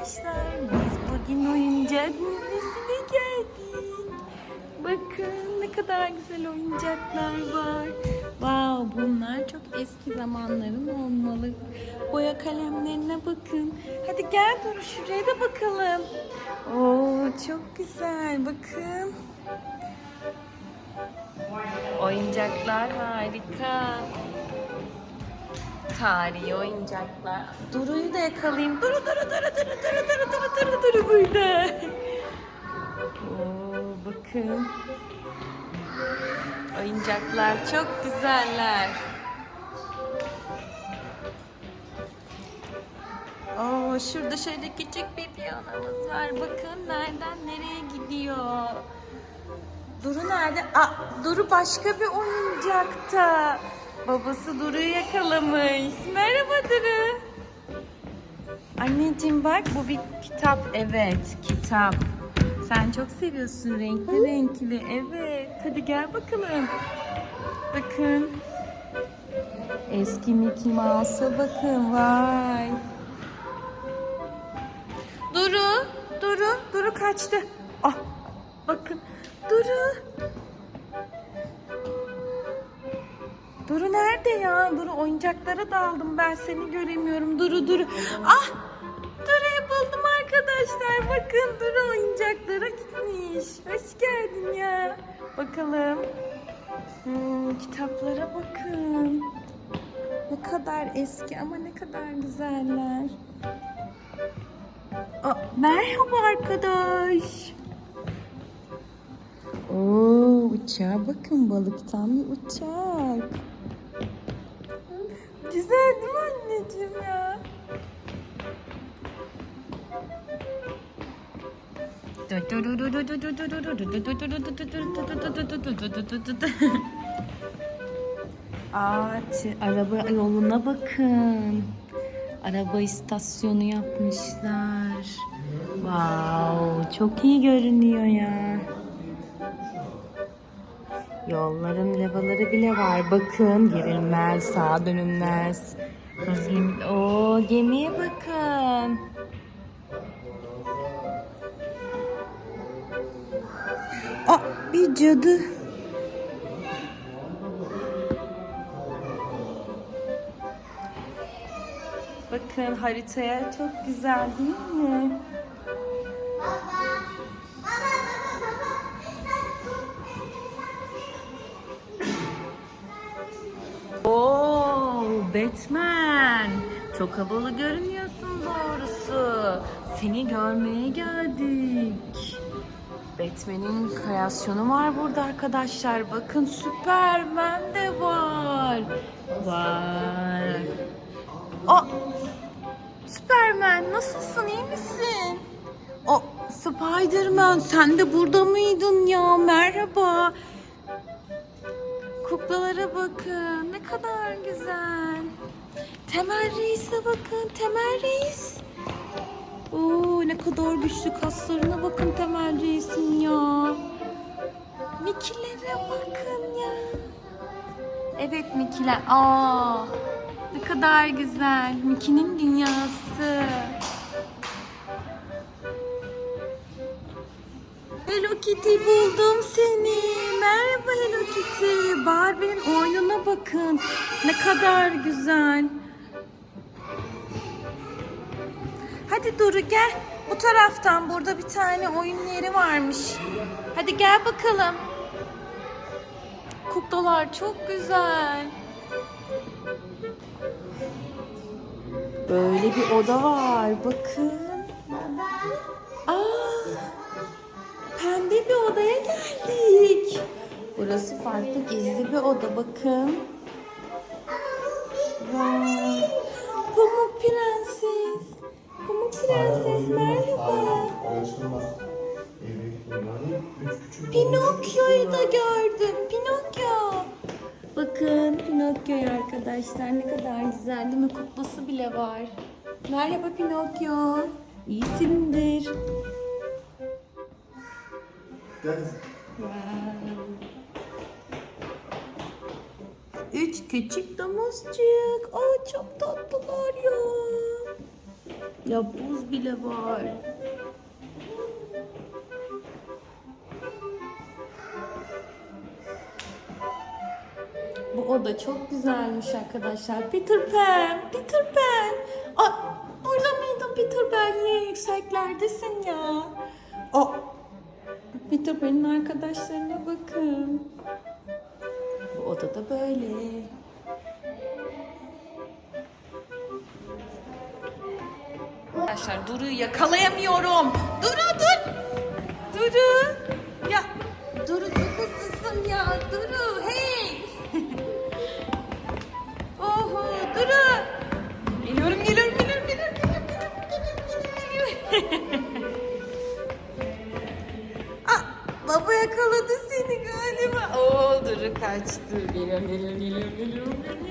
arkadaşlar. Biz bugün oyuncak müzesine geldik. Bakın ne kadar güzel oyuncaklar var. Wow, bunlar çok eski zamanların olmalı. Boya kalemlerine bakın. Hadi gel dur şuraya da bakalım. Oo, çok güzel. Bakın. Oyuncaklar harika. Tarihi oyuncaklar. Duru'yu da yakalayayım. Duru, Duru, Duru, Duru, Duru, Duru, Duru, Duru, Duru burada. Oo, bakın. Oyuncaklar çok güzeller. Oo, şurada şöyle küçük bir piyanomuz var. Bakın nereden nereye gidiyor. Duru nerede? Aa, Duru başka bir oyuncakta. Babası Duru'yu yakalamış. Merhaba Duru. Anneciğim bak bu bir kitap. Evet kitap. Sen çok seviyorsun renkli renkli. Evet. Hadi gel bakalım. Bakın. Eski Mickey Mouse'a bakın. Vay. Duru. Duru. Duru kaçtı. Ah. Bakın. Duru. Duru nerede ya? Duru oyuncaklara daldım ben seni göremiyorum. Duru Duru. Ah! Duru'yu buldum arkadaşlar. Bakın Duru oyuncaklara gitmiş. Hoş geldin ya. Bakalım. Hmm, kitaplara bakın. Ne kadar eski ama ne kadar güzeller. Aa, merhaba arkadaş. Oo, uçağa bakın balıktan bir uçak. Güzel değil mi anneciğim ya? Aa, t- araba yoluna bakın. Araba istasyonu yapmışlar. Wow, çok iyi görünüyor ya. Yolların levaları bile var. Bakın gerilmez, sağa dönülmez. Hız limit. Gemiye bakın. Aa, bir cadı. Bakın haritaya çok güzel değil mi? Batman. Çok havalı görünüyorsun doğrusu. Seni görmeye geldik. Batman'in kreasyonu var burada arkadaşlar. Bakın Superman de var. Vay. O Superman nasılsın iyi misin? O Spiderman sen de burada mıydın ya? Merhaba. Kuklalara bakın. Ne kadar güzel. Temel Reis'e bakın. Temel Reis. Oo, ne kadar güçlü kaslarına bakın Temel Reis'in ya. Mikilere bakın ya. Evet Mikiler. Aa, ne kadar güzel. Miki'nin dünyası. Hello Kitty buldum seni. Merhaba Hello Kitty. Barbie'nin oyununa bakın. Ne kadar güzel. Hadi Duru gel. Bu taraftan burada bir tane oyun yeri varmış. Hadi gel bakalım. Kuklalar çok güzel. Böyle bir oda var. Bakın. Aa, pembe bir odaya geldik. Burası farklı gizli bir oda. Bakın. Vay. Pamuk Prenses. Pamuk Prenses merhaba. Pinokyo'yu da gördüm. Pinokyo. Bakın Pinokyo'yu arkadaşlar ne kadar güzel değil mi? Kuklası bile var. Merhaba Pinokyo. İyisindir. Wow. Üç küçük domuzcuk. Aa çok tatlılar ya. Ya buz bile var. Bu oda çok güzelmiş arkadaşlar. Peter Pan, Peter Pan. Aa, burada mıydın Peter Pan? Niye yükseklerdesin ya? Aa, Peter Pan'in arkadaşlarına bakın. Bu oda da böyle. Arkadaşlar Duru'yu yakalayamıyorum. Duru dur. Duru. Ya Duru çok hızlısın ya. Duru yakaladı seni galiba. Oo Duru kaçtı. Geliyorum geliyorum geliyorum geliyorum.